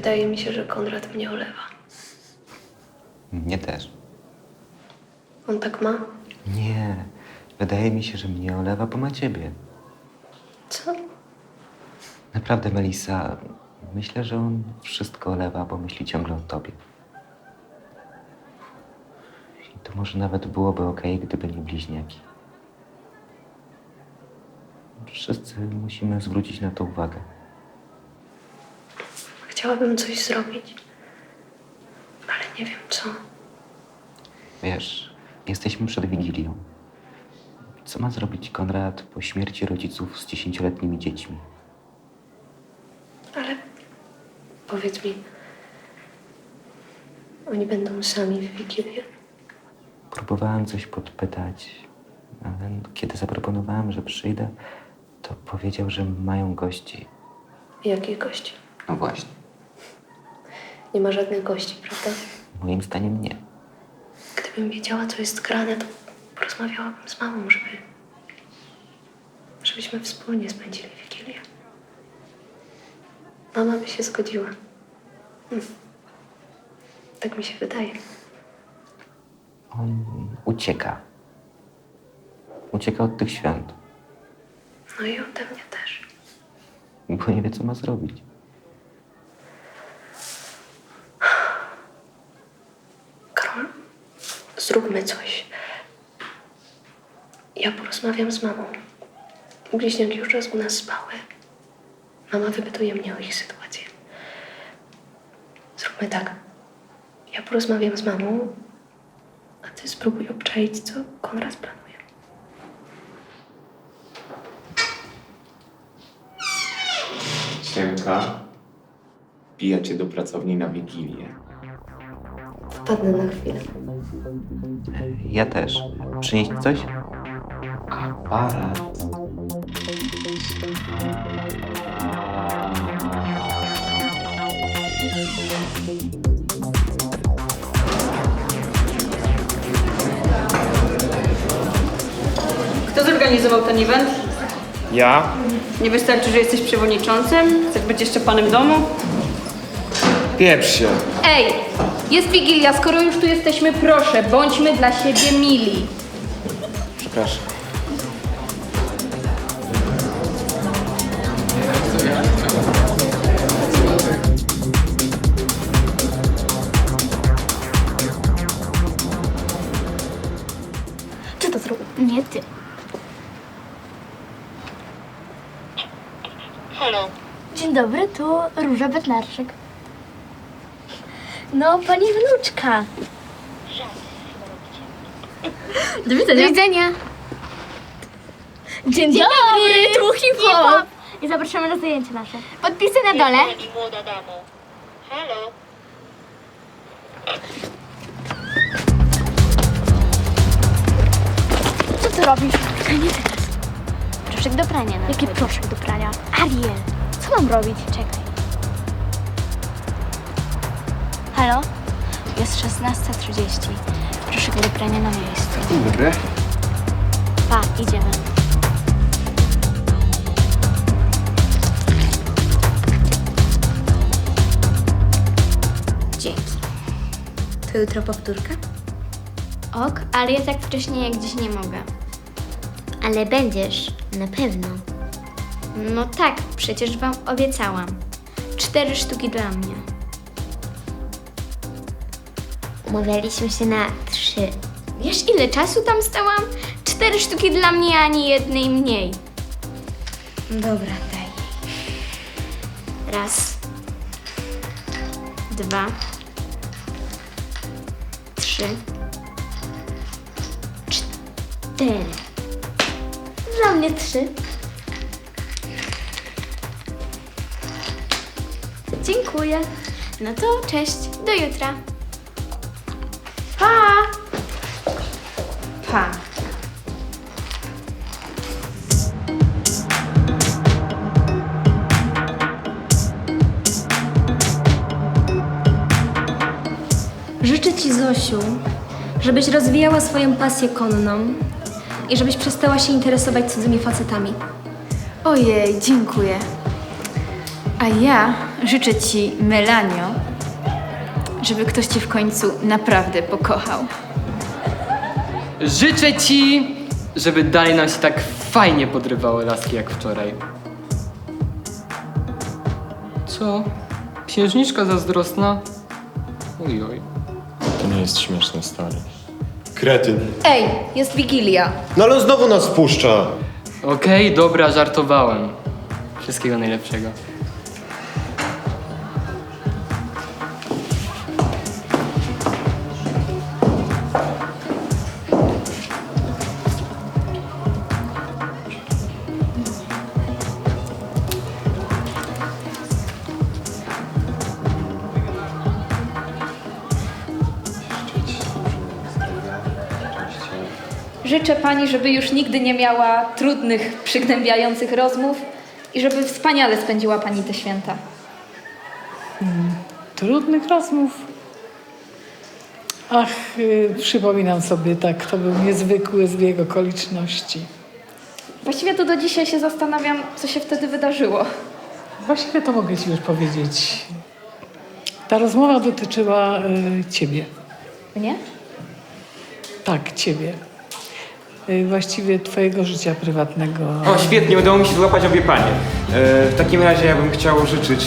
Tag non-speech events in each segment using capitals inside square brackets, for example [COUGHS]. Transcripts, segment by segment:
Wydaje mi się, że Konrad mnie olewa. Mnie też. On tak ma? Nie. Wydaje mi się, że mnie olewa, bo ma ciebie. Co? Naprawdę, Melisa, myślę, że on wszystko olewa, bo myśli ciągle o tobie. I to może nawet byłoby okej, gdyby nie bliźniaki. Wszyscy musimy zwrócić na to uwagę. Chciałabym coś zrobić, ale nie wiem co. Wiesz, jesteśmy przed Wigilią. Co ma zrobić Konrad po śmierci rodziców z dziesięcioletnimi dziećmi? Ale powiedz mi, oni będą sami w Wigilię? Próbowałem coś podpytać, ale kiedy zaproponowałem, że przyjdę, to powiedział, że mają gości. Jakich gości? No właśnie, Nie ma żadnych gości, prawda? moim zdaniem nie. Gdybym wiedziała, co jest grane, to porozmawiałabym z mamą, żeby... żebyśmy wspólnie spędzili Wigilię. Mama by się zgodziła. Hmm. Tak mi się wydaje. On ucieka. Ucieka od tych świąt, No i ode mnie też. bo nie wie, co ma zrobić. Zróbmy coś. Ja porozmawiam z mamą. Bliźniaki już raz u nas spały. Mama wypytuje mnie o ich sytuację. Zróbmy tak. Ja porozmawiam z mamą, a ty spróbuj obczaić, co Konrad planuje. Siemka. Pijacie do pracowni na Wigilię. Wpadnę na chwilę. Ja też. Przynieść coś? Aparat. Kto zorganizował ten event? Ja? Nie wystarczy, że jesteś przewodniczącym? Chcesz być jeszcze panem domu? Pieprz się. Ej, jest Wigilia, skoro już tu jesteśmy, proszę, bądźmy dla siebie mili. Przepraszam. Czy to zrobił? Nie ty. Dzień dobry, tu Róża Bednarczyk. No, pani wnuczka. Do widzenia. Do widzenia. Dzień, dobry, tu hip-hop. I zapraszamy na zajęcie nasze. Podpisy na dole. Pani młoda damo. Halo? Co ty robisz? Czekaj, nie teraz. Proszek do prania. Jaki proszek do prania? Ariel, co mam robić? Czekaj. Halo? Jest 16.30. Proszek do prania na miejscu. Dobry. Pa, idziemy. Dzięki. To jutro powtórka? Ok, ale ja tak wcześniej jak dziś nie mogę. Ale będziesz, na pewno. No tak, przecież wam obiecałam. Cztery sztuki dla mnie. Umawialiśmy się na trzy. Wiesz ile czasu tam stałam? Cztery sztuki dla mnie, ani jednej mniej. Dobra, daj. Raz. Dwa. Trzy. Cztery. Dla mnie trzy. Dziękuję. No to cześć, do jutra. Pa! Pa. Życzę Ci, Zosiu, żebyś rozwijała swoją pasję konną i żebyś przestała się interesować cudzymi facetami. Ojej, dziękuję. A ja życzę ci, Melanio, żeby ktoś cię w końcu naprawdę pokochał. Życzę ci, żeby dalej nam się tak fajnie podrywały laski jak wczoraj. Co? Księżniczka zazdrosna? Oj, oj. To nie jest śmieszne, stary. Kretyn. Ej, jest Wigilia. No ale on znowu nas puszcza. Okej, dobra, żartowałem. Wszystkiego najlepszego. Życzę pani, żeby już nigdy nie miała trudnych, przygnębiających rozmów i żeby wspaniale spędziła pani te święta. Trudnych rozmów. Ach, y, przypominam sobie, tak, to był niezwykły zbieg okoliczności. Właściwie to do dzisiaj się zastanawiam, co się wtedy wydarzyło. Właściwie to mogę Ci już powiedzieć. Ta rozmowa dotyczyła y, Ciebie. Mnie? Tak, Ciebie. Y, właściwie Twojego życia prywatnego. O, świetnie, udało mi się złapać obie panie. E, w takim razie ja bym chciał życzyć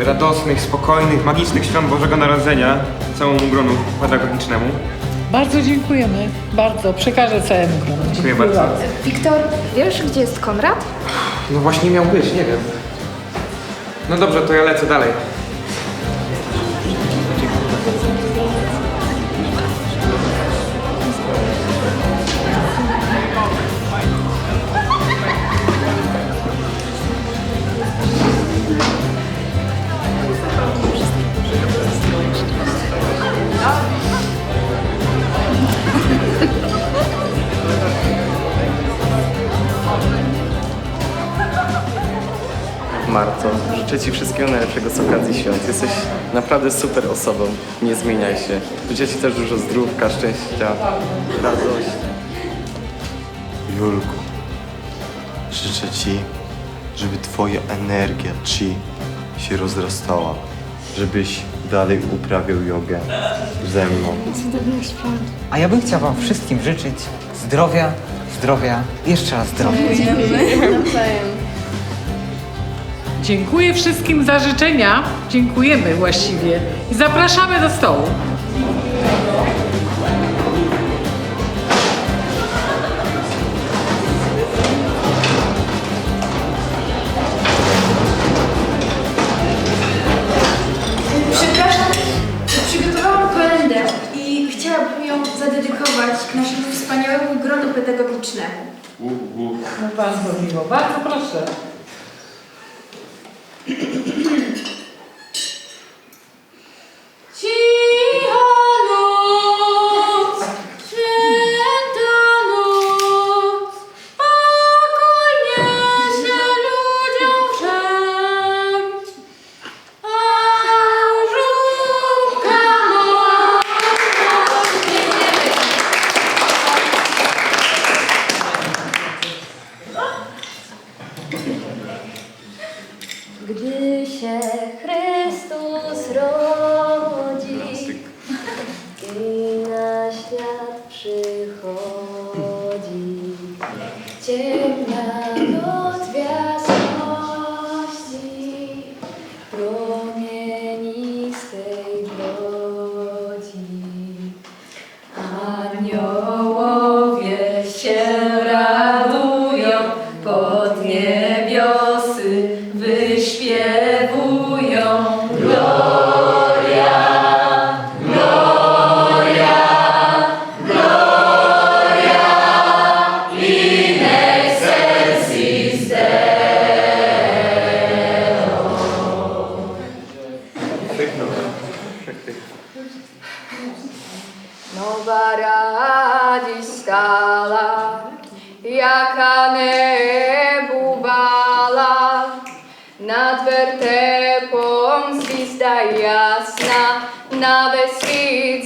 e, radosnych, spokojnych, magicznych świąt Bożego Narodzenia całemu gronu pedagogicznemu. Bardzo dziękujemy. Bardzo. Przekażę całemu gronu. Dziękuję bardzo. Wiktor, wiesz, gdzie jest Konrad? No właśnie miał być, nie wiem. No dobrze, to ja lecę dalej. Życzę Ci wszystkiego najlepszego z okazji świąt. Jesteś naprawdę super osobą. Nie zmieniaj się. Życzę Ci też dużo zdrówka, szczęścia, radości. Julku, życzę Ci, żeby Twoja energia Chi się rozrastała. Żebyś dalej uprawiał jogę ze mną. A ja bym chciał Wam wszystkim życzyć zdrowia, zdrowia, jeszcze raz zdrowia. Dziękuję wszystkim za życzenia. Dziękujemy właściwie. I zapraszamy do stołu. Przepraszam, przygotowałam kolendę i chciałabym ją zadedykować naszemu wspaniałemu gronu pedagogicznemu. No bardzo miło. Bardzo proszę. Thank you. [COUGHS]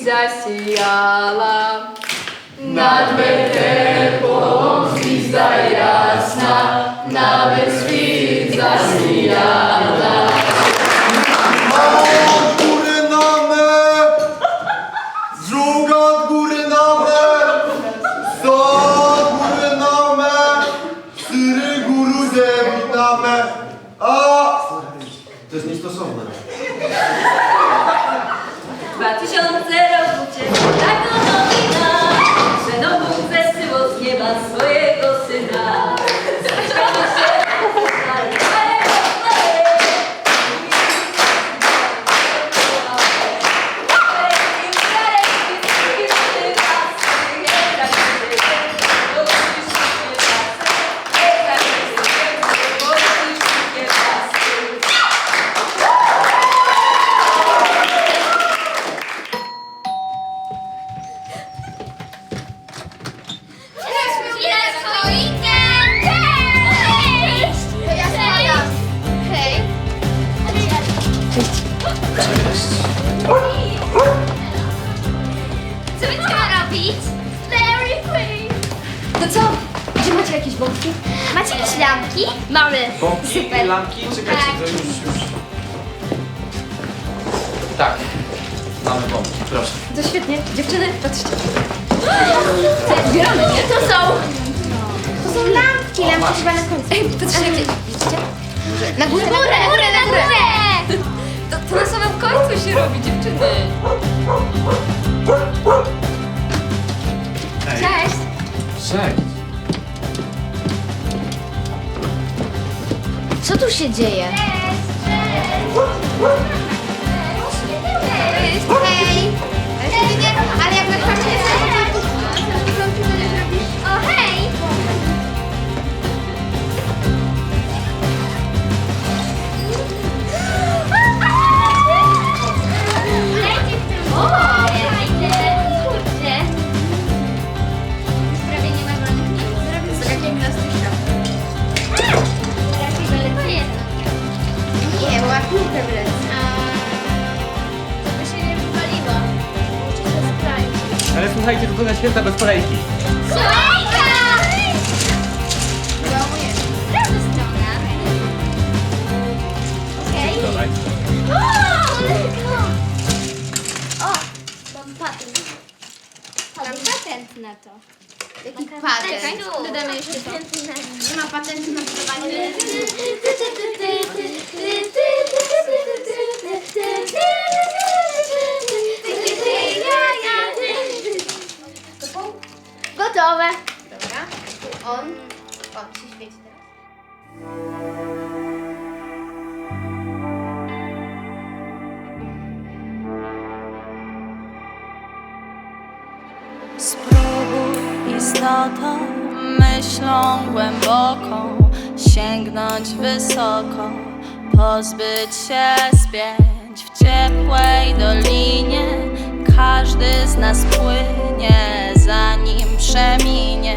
засіяла. Над ветерком звізда robić? Very free. To co? Gdzie macie jakieś bombki? Macie jakieś lampki? Mamy. Super. lampki? Czekajcie, Tak. to już, już. Tak. Mamy bombki, proszę. To świetnie. Dziewczyny, patrzcie. Co, [GASPS] zbieramy, nie? To są... To są lampki. Lampki chyba na końcu. Ej, patrzcie, jakie... Widzicie? Na górę, na górę, na górę, na górę. To, to na samym końcu się robi, dziewczyny. Cześć. Cześć. Co tu się dzieje? Hej. Ale Ale słuchajcie, to na święta bez kolejki. Kolejka! Prawa strona. Okej. O, lekko! O, mam patent. Mam patent na to. Jaki patent? Dodamy jeszcze to. Nie ma patentu na budowanie. Gotowe. Dobra. On, on się świeci teraz. Spróbuj istotą, myślą głęboką sięgnąć wysoko, pozbyć się spięć w ciepłej przeminie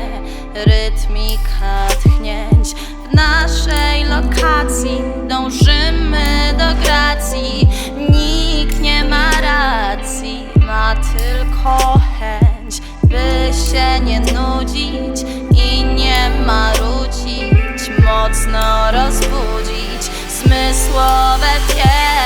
rytmika tchnięć. W naszej lokacji dążymy do gracji. Nikt nie ma racji, ma tylko chęć, by się nie nudzić i nie marudzić, mocno rozbudzić zmysłowe pieśni.